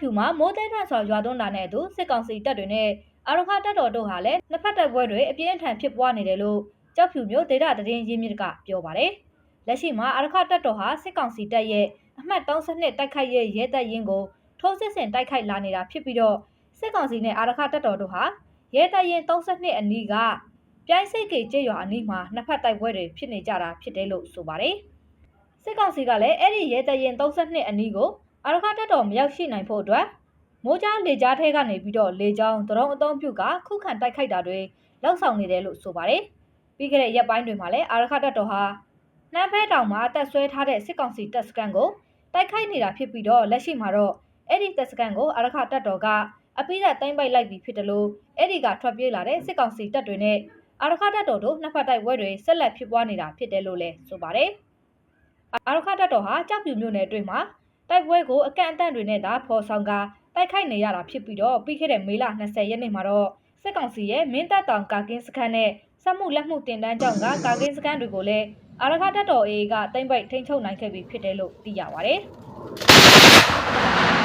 ဖြူမှာမိုးတဲထန်စွာရွာသွန်းတာနဲ့အတူစစ်ကောင်စီတပ်တွေနဲ့အာရခတပ်တော်တို့ဟာလည်းနှစ်ဖက်တိုက်ပွဲတွေအပြင်းအထန်ဖြစ်ပွားနေတယ်လို့ကြောက်ဖြူမျိုးဒေတာသတင်းရင်းမြစ်ကပြောပါတယ်။လက်ရှိမှာအာရခတပ်တော်ဟာစစ်ကောင်စီတပ်ရဲ့အမှတ်32တိုက်ခိုက်ရေးရဲတပ်ရင်းကိုထိုးစစ်ဆင်တိုက်ခိုက်လာနေတာဖြစ်ပြီးတော့စစ်ကောင်စီနဲ့အာရခတပ်တော်တို့ဟာရဲတပ်ရင်း32အနီးကပြိုင်းစိတ်ကေကျေးရွာအနီးမှာနှစ်ဖက်တိုက်ပွဲတွေဖြစ်နေကြတာဖြစ်တယ်လို့ဆိုပါတယ်။စစ်ကောင်စီကလည်းအဲ့ဒီရဲတပ်ရင်း32အနီးကို အာရခတပ်တော်မရောက်ရှိနိုင်ဖို့အတွက်မိုးကြားလေကြားထဲကနေပြီးတော့လေကြောင်းဒရုန်းအုံပြုကခုခံတိုက်ခိုက်တာတွေလောက်ဆောင်နေတယ်လို့ဆိုပါတယ်။ပြီးခဲ့တဲ့ရက်ပိုင်းတွေမှာလည်းအာရခတပ်တော်ဟာနှမ်းဖဲတောင်မှာတက်ဆွဲထားတဲ့စစ်ကောင်စီတပ်စခန်းကိုတိုက်ခိုက်နေတာဖြစ်ပြီးတော့လက်ရှိမှာတော့အဲ့ဒီတပ်စခန်းကိုအာရခတပ်တော်ကအပိဓာတိုင်းပိုက်လိုက်ပြီးဖြစ်တယ်လို့အဲ့ဒီကထွက်ပြေးလာတဲ့စစ်ကောင်စီတပ်တွေနဲ့အာရခတပ်တော်တို့နှစ်ဖက်တိုက်ပွဲတွေဆက်လက်ဖြစ်ပွားနေတာဖြစ်တယ်လို့လည်းဆိုပါတယ်။အာရခတပ်တော်ဟာကြောက်ပြူမြို့နယ်အတွင်းမှာ တိုက်ပွဲကိုအကန့်အသတ်တွေနဲ့သာဖော်ဆောင်ကာတိုက်ခိုက်နေရတာဖြစ်ပြီးတော့ပြီးခဲ့တဲ့မေလ20ရက်နေ့မှာတော့စစ်ကောင်စီရဲ့မင်းတပ်တောင်ကာကင်းစခန်းနဲ့စက်မှုလက်မှုတင်တန်းကြောင့်ကကာကင်းစခန်းတွေကိုလည်းအာရခတပ်တော် AA ကတိမ့်ပိုက်ထိန်းချုပ်နိုင်ခဲ့ပြီဖြစ်တယ်လို့သိရပါဗျ။